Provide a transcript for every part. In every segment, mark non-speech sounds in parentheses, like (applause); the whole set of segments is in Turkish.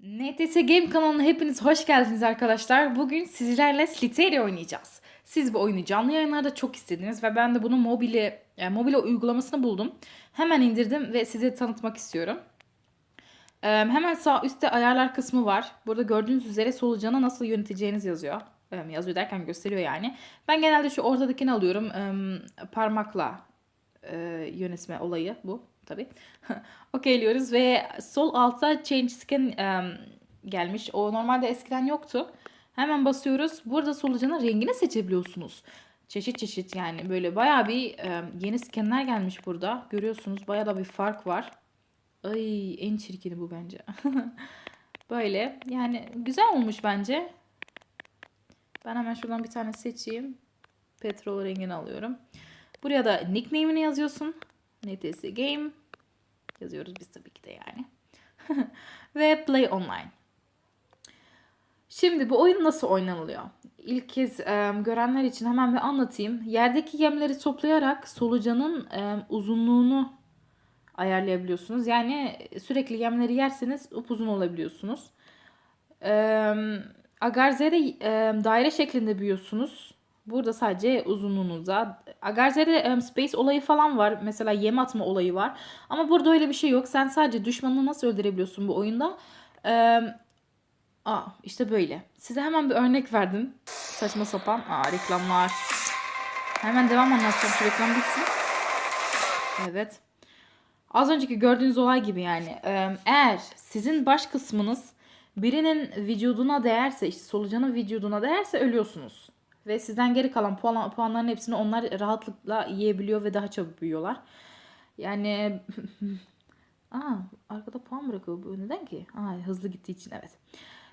NTS Game kanalına hepiniz hoş geldiniz arkadaşlar. Bugün sizlerle Sliteri oynayacağız. Siz bu oyunu canlı yayınlarda çok istediniz ve ben de bunun mobili, yani mobil uygulamasını buldum. Hemen indirdim ve size tanıtmak istiyorum. Ee, hemen sağ üstte ayarlar kısmı var. Burada gördüğünüz üzere solucanı nasıl yöneteceğiniz yazıyor. Ee, yazıyor derken gösteriyor yani. Ben genelde şu ortadakini alıyorum. Ee, parmakla e, yönetme olayı bu tabi. (laughs) Okeyliyoruz ve sol altta change skin em, gelmiş. O normalde eskiden yoktu. Hemen basıyoruz. Burada solucanın rengini seçebiliyorsunuz. Çeşit çeşit yani böyle bayağı bir em, yeni skinler gelmiş burada. Görüyorsunuz bayağı da bir fark var. Ay en çirkini bu bence. (laughs) böyle yani güzel olmuş bence. Ben hemen şuradan bir tane seçeyim. Petrol rengini alıyorum. Buraya da nickname'ini yazıyorsun. NTS Game yazıyoruz biz tabii ki de yani. (laughs) Ve Play Online. Şimdi bu oyun nasıl oynanılıyor? İlk kez e, görenler için hemen bir anlatayım. Yerdeki yemleri toplayarak solucanın e, uzunluğunu ayarlayabiliyorsunuz. Yani sürekli yemleri yerseniz upuzun olabiliyorsunuz. E, Agarze'de e, daire şeklinde büyüyorsunuz. Burada sadece uzunluğunuza. Agarze'de um, space olayı falan var. Mesela yem atma olayı var. Ama burada öyle bir şey yok. Sen sadece düşmanını nasıl öldürebiliyorsun bu oyunda? Ee, aa, işte böyle. Size hemen bir örnek verdim. Saçma sapan. Aa, reklamlar. Hemen devam anlatacağım. Şu reklam bitsin. Evet. Az önceki gördüğünüz olay gibi yani. Ee, eğer sizin baş kısmınız birinin vücuduna değerse, işte solucanın vücuduna değerse ölüyorsunuz. Ve sizden geri kalan puan, puanların hepsini onlar rahatlıkla yiyebiliyor ve daha çabuk büyüyorlar. Yani (laughs) Aa, arkada puan bırakıyor bu neden ki? Aa, hızlı gittiği için evet.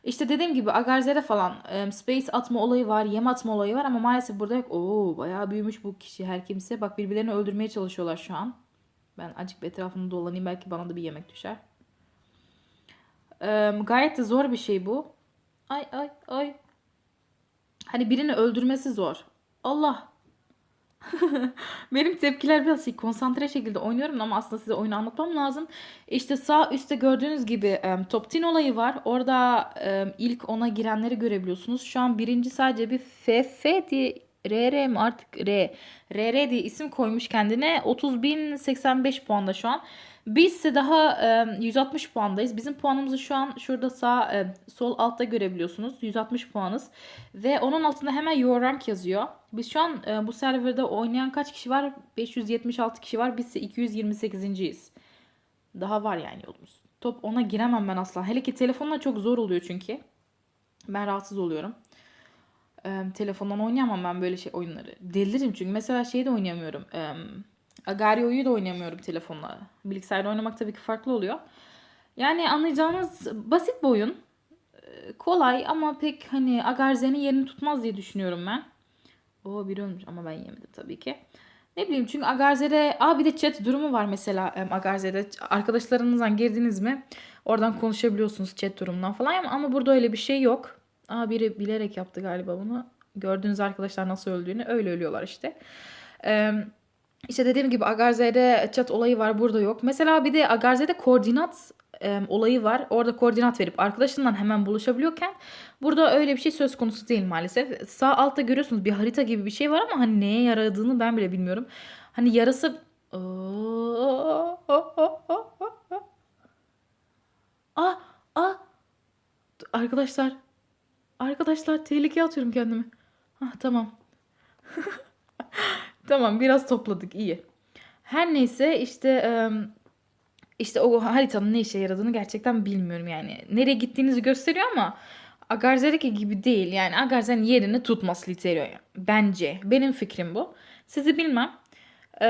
İşte dediğim gibi Agarzer'e falan e, space atma olayı var, yem atma olayı var ama maalesef burada yok. Oo, bayağı büyümüş bu kişi her kimse. Bak birbirlerini öldürmeye çalışıyorlar şu an. Ben acık bir etrafını dolanayım belki bana da bir yemek düşer. E, gayet de zor bir şey bu. Ay ay ay. Hani birini öldürmesi zor. Allah. (laughs) Benim tepkiler biraz şey, konsantre şekilde oynuyorum ama aslında size oyunu anlatmam lazım. İşte sağ üstte gördüğünüz gibi um, top 10 olayı var. Orada um, ilk ona girenleri görebiliyorsunuz. Şu an birinci sadece bir FF diye RR mi artık R. RR diye isim koymuş kendine. 30.085 puanda şu an. Biz ise daha e, 160 puandayız. Bizim puanımızı şu an şurada sağ e, sol altta görebiliyorsunuz. 160 puanız. Ve onun altında hemen your rank yazıyor. Biz şu an e, bu serverda oynayan kaç kişi var? 576 kişi var. Biz ise 228.yiz. Daha var yani yolumuz. Top ona giremem ben asla. Hele ki telefonla çok zor oluyor çünkü. Ben rahatsız oluyorum. E, telefondan oynayamam ben böyle şey oyunları. Deliririm çünkü. Mesela şeyi de oynayamıyorum. Eee Agario'yu da oynayamıyorum telefonla. Bilgisayarda oynamak tabii ki farklı oluyor. Yani anlayacağınız basit bir oyun. Ee, Kolay ama pek hani Agarzen'in yerini tutmaz diye düşünüyorum ben. O biri ölmüş ama ben yemedim tabii ki. Ne bileyim çünkü Agarze'de aa bir de chat durumu var mesela Agarze'de. Arkadaşlarınızdan girdiniz mi oradan konuşabiliyorsunuz chat durumundan falan ama burada öyle bir şey yok. Aa biri bilerek yaptı galiba bunu. Gördüğünüz arkadaşlar nasıl öldüğünü öyle ölüyorlar işte. Eee işte dediğim gibi Agarze'de chat olayı var burada yok. Mesela bir de Agarze'de koordinat e, olayı var. Orada koordinat verip arkadaşından hemen buluşabiliyorken burada öyle bir şey söz konusu değil maalesef. Sağ altta görüyorsunuz bir harita gibi bir şey var ama hani neye yaradığını ben bile bilmiyorum. Hani yarısı Ah ah Arkadaşlar Arkadaşlar tehlikeye atıyorum kendimi. Ah tamam. (laughs) Tamam biraz topladık iyi. Her neyse işte işte o haritanın ne işe yaradığını gerçekten bilmiyorum yani. Nereye gittiğinizi gösteriyor ama Agarze'deki gibi değil. Yani Agarze'nin yerini tutması Litero'ya. Bence. Benim fikrim bu. Sizi bilmem. Ee,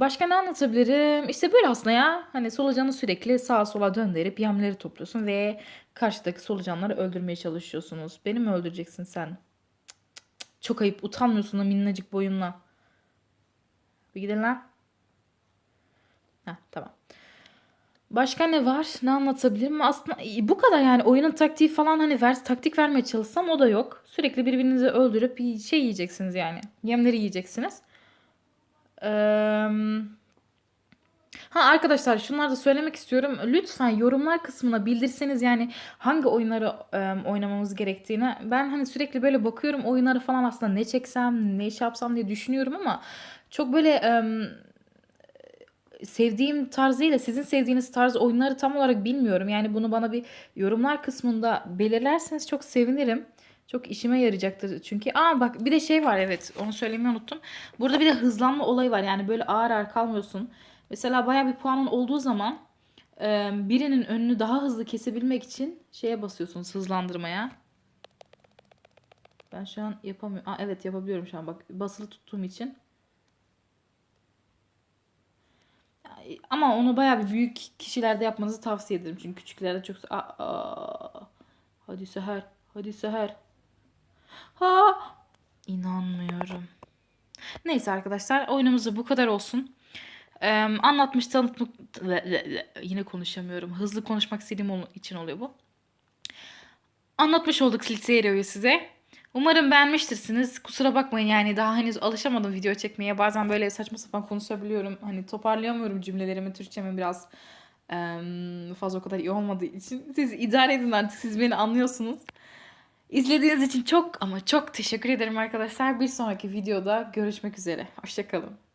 başka ne anlatabilirim? İşte böyle aslında ya. Hani solucanı sürekli sağa sola döndürüp yemleri topluyorsun ve karşıdaki solucanları öldürmeye çalışıyorsunuz. Beni mi öldüreceksin sen? Çok ayıp. Utanmıyorsun o minnacık boyunla. Bir gidelim lan. Heh, tamam. Başka ne var? Ne anlatabilirim? Aslında bu kadar yani oyunun taktiği falan hani ver, taktik vermeye çalışsam o da yok. Sürekli birbirinizi öldürüp şey yiyeceksiniz yani. Yemleri yiyeceksiniz. Ha arkadaşlar şunları da söylemek istiyorum. Lütfen yorumlar kısmına bildirseniz yani hangi oyunları e, oynamamız gerektiğini. Ben hani sürekli böyle bakıyorum oyunları falan aslında ne çeksem, ne iş yapsam diye düşünüyorum ama çok böyle e, sevdiğim tarzıyla sizin sevdiğiniz tarz oyunları tam olarak bilmiyorum. Yani bunu bana bir yorumlar kısmında belirlerseniz çok sevinirim. Çok işime yarayacaktır çünkü. Aa bak bir de şey var evet onu söylemeyi unuttum. Burada bir de hızlanma olayı var. Yani böyle ağır ağır kalmıyorsun. Mesela baya bir puanın olduğu zaman birinin önünü daha hızlı kesebilmek için şeye basıyorsunuz hızlandırmaya. Ben şu an yapamıyorum. Aa, evet yapabiliyorum şu an bak basılı tuttuğum için. Ama onu bayağı bir büyük kişilerde yapmanızı tavsiye ederim. Çünkü küçüklerde çok... Aa, hadi Seher. Hadi Seher. Ha! İnanmıyorum. Neyse arkadaşlar oyunumuz bu kadar olsun. Ee, anlatmış tanıtmış... Yine konuşamıyorum. Hızlı konuşmak istediğim için oluyor bu. Anlatmış olduk Silseiro'yu size. Umarım beğenmiştirsiniz. Kusura bakmayın yani daha henüz alışamadım video çekmeye. Bazen böyle saçma sapan konuşabiliyorum. Hani toparlayamıyorum cümlelerimi. Türkçemin biraz fazla o kadar iyi olmadığı için. Siz idare edin artık. Siz beni anlıyorsunuz. İzlediğiniz için çok ama çok teşekkür ederim arkadaşlar. Bir sonraki videoda görüşmek üzere. Hoşçakalın.